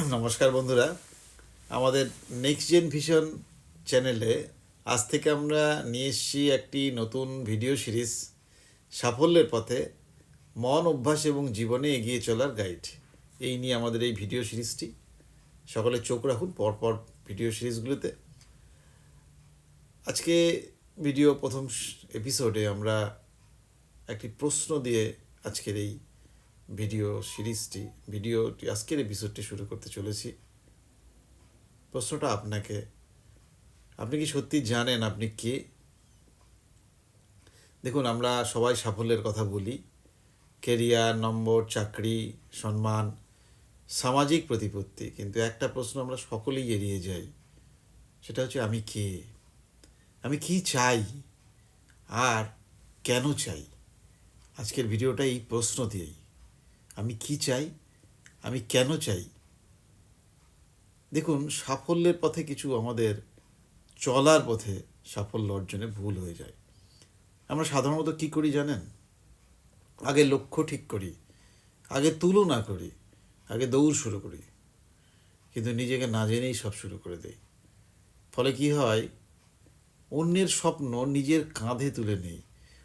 নমস্কার বন্ধুরা। আমাদের নেক্সট জেন ভিশন চ্যানেলে আজ থেকে আমরা নিয়ে এসেছি একটি নতুন ভিডিও সিরিজ সাফল্যের পথে মন, অভ্যাস এবং জীবনে এগিয়ে চলার গাইড এই নিয়ে আমাদের এই ভিডিও সিরিজটি সকলে চোখ রাখুন পরপর ভিডিও সিরিজগুলোতে আজকে ভিডিও প্রথম এপিসোডে আমরা একটি প্রশ্ন দিয়ে আজকের এই ভিডিও সিরিজটি, ভিডিওটি, আজকের এপিসোডটি শুরু করতে চলেছি। প্রশ্নটা আপনাকে, আপনি কি সত্যি জানেন আপনি কে? দেখুন, আমরা সবাই সাফল্যের কথা বলি। কেরিয়ার, নম্বর, চাকরি, সম্মান, সামাজিক প্রতিপত্তি, কিন্তু একটা প্রশ্ন আমরা সকলেই এড়িয়ে যাই। সেটা হচ্ছে, আমি কে? আমি কি চাই? আর কেন চাই? আজকের ভিডিওটা এই প্রশ্ন দিয়েই। আমি কি চাই? আমি কেন চাই? দেখুন, সাফল্যের পথে কিছু আমাদের চলার পথে সাফল্য অর্জনে ভুল হয়ে যায়। আমরা সাধারণত কি করি জানেন? আগে লক্ষ্য ঠিক করি, আগে তুলনা করি, আগে দৌড় শুরু করি। কিন্তু নিজেকে না জেনেই সব শুরু করে দেই। ফলে কি হয়? অন্যের স্বপ্ন নিজের কাঁধে তুলে নেই।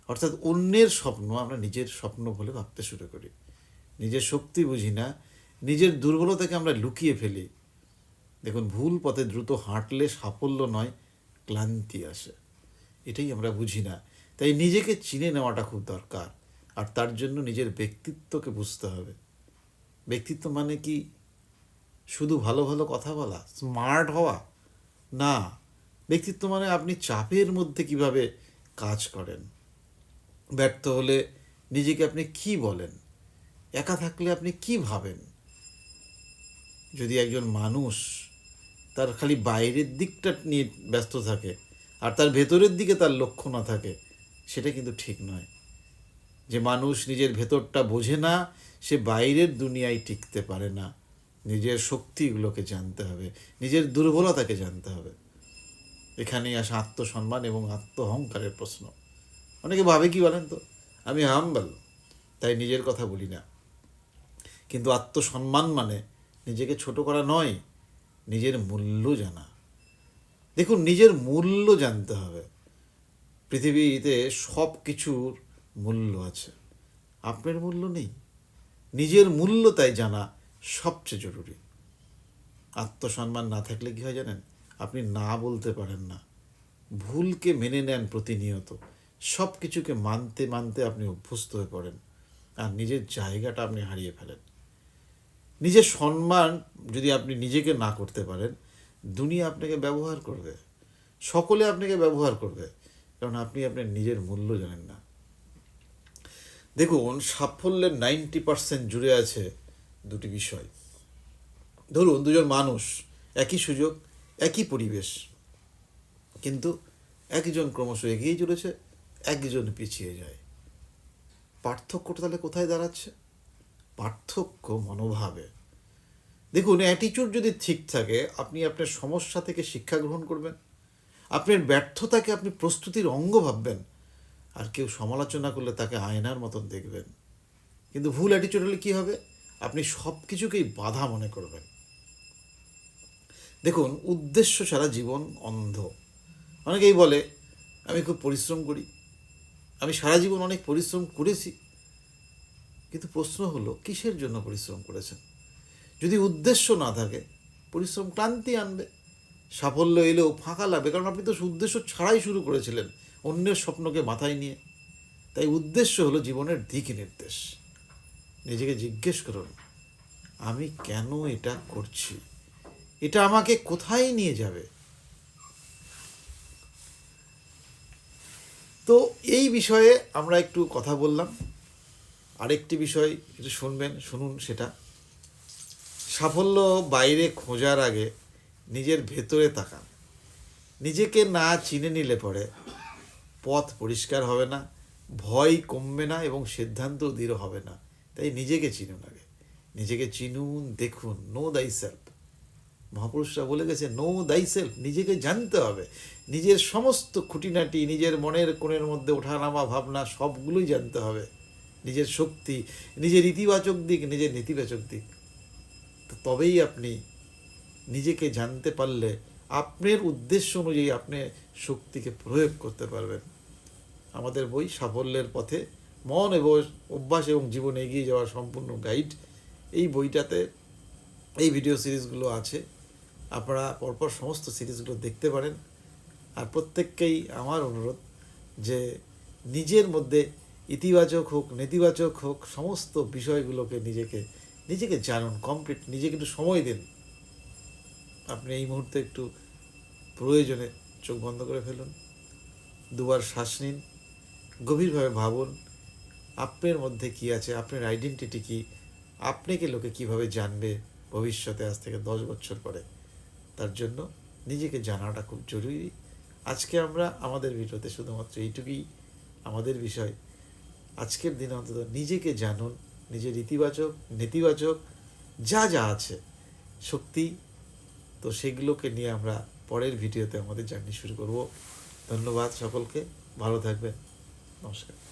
অর্থাৎ অন্যের স্বপ্ন আমরা নিজের স্বপ্ন বলে ভাবতে শুরু করি। নিজের শক্তি বুঝি না, নিজের দুর্বলতাকে আমরা লুকিয়ে ফেলি। দেখুন, ভুল পথে দ্রুত হাঁটলে সাফল্য নয়, ক্লান্তি আসে। এটাই আমরা বুঝি না। তাই নিজেকে চিনে নেওয়াটা খুব দরকার। আর তার জন্য নিজের ব্যক্তিত্বকে বুঝতে হবে। ব্যক্তিত্ব মানে কি? শুধু ভালো ভালো কথা বলা, স্মার্ট হওয়া? না, ব্যক্তিত্ব মানে আপনি চাপের মধ্যে কীভাবে কাজ করেন। ব্যর্থ হলে নিজেকে আপনি কি বলেন? একা থাকলে আপনি কি ভাবেন? যদি একজন মানুষ তার খালি বাইরের দিকটা নিয়ে ব্যস্ত থাকে আর তার ভেতরের দিকে তার লক্ষ্য না থাকে, সেটা কিন্তু ঠিক নয়। যে মানুষ নিজের ভেতরটা বোঝে না, সে বাইরের দুনিয়ায় টিকতে পারে না। নিজের শক্তিগুলোকে জানতে হবে, নিজের দুর্বলতাকে জানতে হবে। এখানেই আসে আত্মসম্মান এবং আত্ম অহংকারের প্রশ্ন। অনেকে ভাবে কি বলেন তো? আমি হাম্বাল তাই নিজের কথা বলি না। কিন্তু আত্মসম্মান মানে নিজেকে ছোট করা নয়, নিজের মূল্য জানা। দেখুন, নিজের মূল্য জানতে হবে। পৃথিবীতে সব কিছুর মূল্য আছে। আপনার মূল্য নেই। নিজের মূল্য তাই জানা সবচেয়ে জরুরি। আত্মসম্মান না থাকলে কী হয় জানেন? আপনি না বলতে পারেন না। ভুলকে মেনে নেন প্রতিনিয়ত। সব কিছুকে মানতে মানতে আপনি অভ্যস্ত হয়ে পড়েন। আর নিজের জায়গাটা আপনি হারিয়ে ফেলেন। নিজের সম্মান যদি আপনি নিজেকে না করতে পারেন, দুনিয়া আপনাকে ব্যবহার করবে। সকলে আপনাকে ব্যবহার করবে, কারণ আপনি আপনার নিজের মূল্য জানেন না। দেখুন, সাফল্যের নাইনটি পার্সেন্ট জুড়ে আছে দুটি বিষয়। ধরুন, দুজন মানুষ, একই সুযোগ, একই পরিবেশ, কিন্তু একজন ক্রমশ এগিয়ে চলেছে, একজন পিছিয়ে যায়। পার্থক্যটা তাহলে কোথায় দাঁড়াচ্ছে? পার্থক্য মনোভাবে। দেখুন অ্যাটিচিউড যদি ঠিক থাকে, আপনি আপনার সমস্যা থেকে শিক্ষা গ্রহণ করবেন। আপনার ব্যর্থতাকে আপনি প্রস্তুতির অঙ্গ ভাববেন। আর কেউ সমালোচনা করলে তাকে আয়নার মতন দেখবেন। কিন্তু ভুল অ্যাটিচিউড হলে কী হবে? আপনি সব কিছুকেই বাধা মনে করবেন। দেখুন, উদ্দেশ্য ছাড়া জীবন অন্ধ। অনেকেই বলে, আমি খুব পরিশ্রম করি। আমি সারা জীবন অনেক পরিশ্রম করেছি। কিন্তু প্রশ্ন হলো, কিসের জন্য পরিশ্রম করেছেন? যদি উদ্দেশ্য না থাকে, পরিশ্রম ক্লান্তি আনবে, সাফল্য এলেও ফাঁকা লাগবে, কারণ আপনি তো উদ্দেশ্য ছাড়াই শুরু করেছিলেন অন্যের স্বপ্নকে মাথায় নিয়ে। তাই উদ্দেশ্য হলো জীবনের দিক নির্দেশ। নিজেকে জিজ্ঞেস করুন, আমি কেন এটা করছি? এটা আমাকে কোথায় নিয়ে যাবে? তো এই বিষয়ে আমরা একটু কথা বললাম। আরেকটি বিষয় একটু শুনবেন, শুনুন সেটা। সাফল্য বাইরে খোঁজার আগে নিজের ভেতরে তাকান। নিজেকে না চিনে নিলে পরে পথ পরিষ্কার হবে না, ভয় কমবে না এবং সিদ্ধান্ত দৃঢ় হবে না। তাই নিজেকে চিনুন আগে। নিজেকে চিনুন, দেখুন নো দাই সেলফ মহাপুরুষরা বলে গেছে নো দাই সেলফ নিজেকে জানতে হবে। নিজের সমস্ত খুঁটিনাটি, নিজের মনের কোণের মধ্যে ওঠানামা ভাবনা সবগুলোই জানতে হবে। নিজের শক্তি, নিজের ইতিবাচক দিক, নিজের নেতিবাচক দিক। তো তবেই আপনি নিজেকে জানতে পারলে আপনার উদ্দেশ্য অনুযায়ী আপনি শক্তিকে প্রয়োগ করতে পারবেন। আমাদের বই সাফল্যের পথে মন এবং অভ্যাস এবং জীবনে এগিয়ে যাওয়ার সম্পূর্ণ গাইড এই বইটাতে, এই ভিডিও সিরিজগুলো আছে। আপনারা পরপর সমস্ত সিরিজগুলো দেখতে পারেন। আর প্রত্যেককেই আমার অনুরোধ যে নিজের মধ্যে ইতিবাচক হোক, নেতিবাচক হোক, সমস্ত বিষয়গুলোকে নিজেকে নিজেকে জানুন কমপ্লিট নিজেকে একটু সময় দিন। আপনি এই মুহূর্তে একটু প্রয়োজনে চোখ বন্ধ করে ফেলুন, দুবার শ্বাস নিন, গভীরভাবে ভাবুন, আপনার মধ্যে কি আছে, আপনার আইডেন্টিটি কি, আপনাকে লোকে কীভাবে জানবে ভবিষ্যতে আজ থেকে দশ বছর পরে? তার জন্য নিজেকে জানাটা খুব জরুরি। আজকে আমরা আমাদের ভিডিওতে শুধুমাত্র এইটুকুই। আমাদের বিষয় আজকের দিনে অন্তত নিজেকে জানুন, নিজের ইতিবাচক, নেতিবাচক, যা যা আছে, শক্তি, তো সেগুলোকে নিয়ে আমরা পরের ভিডিওতে আমাদের জার্নি শুরু করব। ধন্যবাদ সকলকে, ভালো থাকবেন, নমস্কার।